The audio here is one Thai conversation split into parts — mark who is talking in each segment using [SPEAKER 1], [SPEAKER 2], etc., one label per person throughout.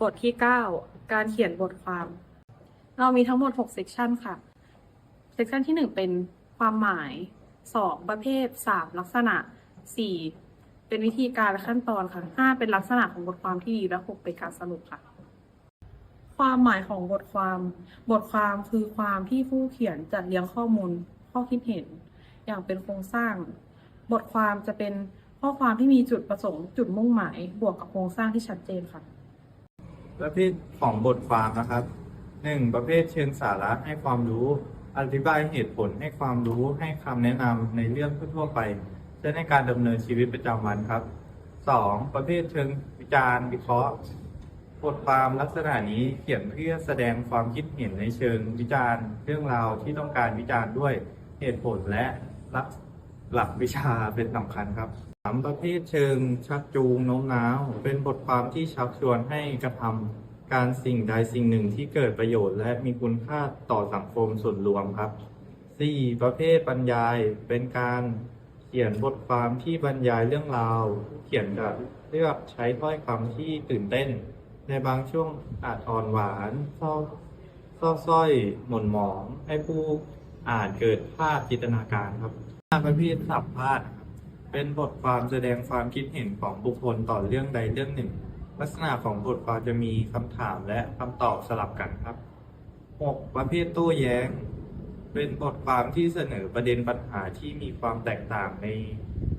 [SPEAKER 1] บทที่ 9 การเขียนบทความ เรามีทั้งหมด 6 เซกชันค่ะ เซกชันที่ 1 เป็นความหมาย 2 ประเภท 3 ลักษณะ 4 เป็นวิธีการและขั้นตอนค่ะ 5 เป็นลักษณะของบทความที่ดีและ 6 เป็นการสรุปค่ะ ความหมายของบทความ บทความคือความที่ผู้เขียนจัดเรียงข้อมูล ข้อคิดเห็น อย่างเป็นโครงสร้าง บทความจะเป็นข้อความที่มีจุดประสงค์ จุดมุ่งหมาย บวกกับโครงสร้างที่ชัดเจนค่ะ
[SPEAKER 2] ประเภทของบทความนะครับหนึ่งประเภทเชิงสาระให้ความรู้ อธิบายเหตุผลให้ความรู้ให้คำแนะนำในเรื่องทั่วไปใช้ในการดำเนินชีวิตประจำวันครับสองประเภทเชิงวิจารณ์วิเคราะห์ บทความลักษณะนี้เขียนเพื่อแสดงความคิดเห็นในเชิงวิจารณ์ เรื่องราวที่ต้องการวิจารณ์ด้วยเหตุผลและลัก หลักวิชาเป็นสำคัญครับสามประเภทเชิงชักจูงโน้มน้าว เป็นบทความที่ชักชวนให้กระทำการสิ่งใดสิ่งหนึ่งที่เกิดประโยชน์ และมีคุณค่าต่อสังคมส่วนรวมครับสี่ประเภทบรรยายเป็นการเขียนบทความที่บรรยายเรื่องราว เขียนจะเลือกใช้ถ้อยคำที่ตื่นเต้น ในบางช่วงอาจอ่อนหวานเศร้าเศร้าสร้อยหม่นหมอง ให้ผู้อ่านเกิดภาพจินตนาการครับ ห้าประเภทสัมภาษณ์ครับเป็นบทความแสดงความคิดเห็นของบุคคลต่อเรื่องใดเรื่องหนึ่ง ลักษณะของบทความจะมีคำถามและคำตอบสลับกันครับหกประเภทโต้แย้ง เป็นบทความที่เสนอประเด็นปัญหาที่มีความแตกต่างใน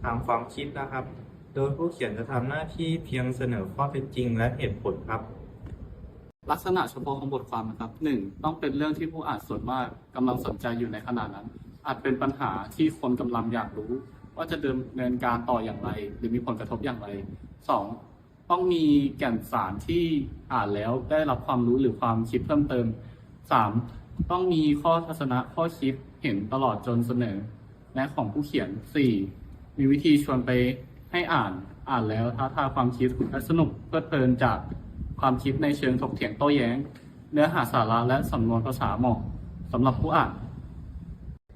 [SPEAKER 2] ทางความคิดนะครับ โดยผู้เขียนจะทำหน้าที่เพียงเสนอข้อเท็จจริงและเหตุผลครับ
[SPEAKER 3] ลักษณะเฉพาะของบทความนะครับหนึ่งต้องเป็นเรื่องที่ผู้อ่านส่วนมากกำลังสนใจอยู่ในขณะนั้น อาจเป็นปัญหาที่คนกำลังอยากรู้ ว่าจะดำเนินการต่ออย่างไร หรือมีผลกระทบอย่างไรสองต้องมีแก่นสารที่อ่านแล้วได้รับความรู้หรือความคิดเพิ่มเติมสามต้องมีข้อทัศนะข้อคิดเห็นตลอดจนเสนอและของผู้เขียนสี่มีวิธีชวนไปให้อ่านอ่านแล้วท้าทายความคิดและสนุกเพลิดเพลินจากความคิดในเชิงถกเถียงโต้แย้ง เนื้อหาสาระและสำนวนภาษาเหมาะสำหรับผู้อ่าน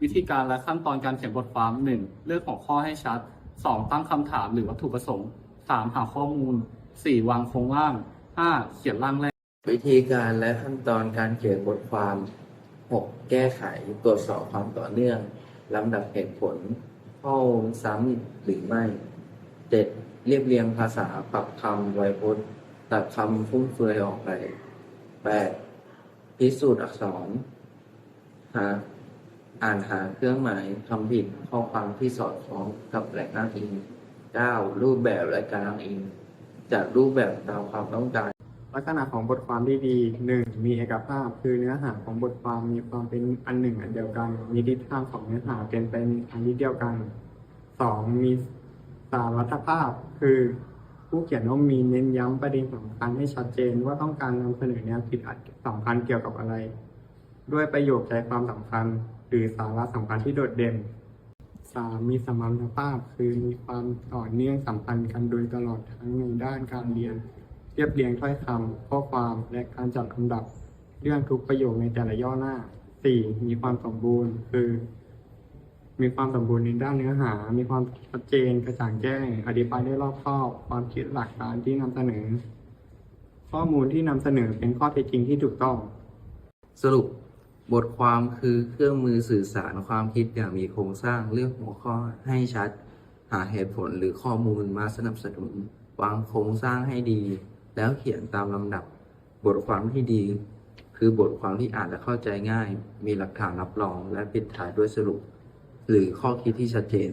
[SPEAKER 3] วิธีการและขั้นตอนการเขียนบทความ 1. เลือกหัวข้อให้ชัด 2. ตั้งคำถามหรือวัตถุประสงค์ 3. หาข้อมูล 4. วางโครงร่าง 5. เขียนร่างแรก
[SPEAKER 4] วิธีการและขั้นตอนการเขียนบทความ 6. แก้ไขตรวจสอบความต่อเนื่องลำดับเหตุผลข้อมูลซ้ำหรือไม่ 7. เรียบเรียงภาษาปรับคำไวยพจน์ตัดคำฟุ่มเฟือยออกไป 8. พิสูจน์อักษรหา อ่านหาเครื่องหมายคำผิดข้อความที่สอดคล้องกับแหล่งอ้างอิง 9. รูปแบบและการอ้างอิงจัดรูปแบบตามความต้องการ
[SPEAKER 5] ลักษณะของบทความที่ดีหนึ่งมีเอกภาพ คือเนื้อหาของบทความมีความเป็นอันหนึ่งอันเดียวกัน มีทิศทางของเนื้อหาเป็นไปในทางที่เดียวกันสองมีสารัตภาพ คือผู้เขียนต้องมีเน้นย้ำประเด็นสำคัญให้ชัดเจนว่าต้องการนำเสนอแนวคิดสำคัญเกี่ยวกับอะไร ด้วยประโยคใจความสำคัญ หรือสาระสำคัญที่โดดเด่นสามมีสมรรถภาพคือมีความต่อเนื่องสัมพันธ์กันโดยตลอดทั้งในด้านการเรียน เรียบเรียงถ้อยคำข้อความและการจัดลำดับ เรื่องทุกประโยคในแต่ละย่อหน้า 4. มีความสมบูรณ์คือ มีความสมบูรณ์ในด้านเนื้อหา มีความชัดเจนกระจ่างแจ้ง อธิบายได้รอบคอบ ความคิดหลักการที่นำเสนอ ข้อมูลที่นำเสนอเป็นข้อเท็จจริงที่ถูกต้อง
[SPEAKER 4] สรุป บทความคือเครื่องมือสื่อสารความคิดอย่างมีโครงสร้างเลือกหัวข้อให้ชัด หาเหตุผลหรือข้อมูลมาสนับสนุนวางโครงสร้างให้ดี แล้วเขียนตามลำดับ บทความที่ดี คือบทความที่อ่านและเข้าใจง่าย มีหลักฐานรับรองและปิดท้ายด้วยสรุป หรือข้อคิดที่ชัดเจน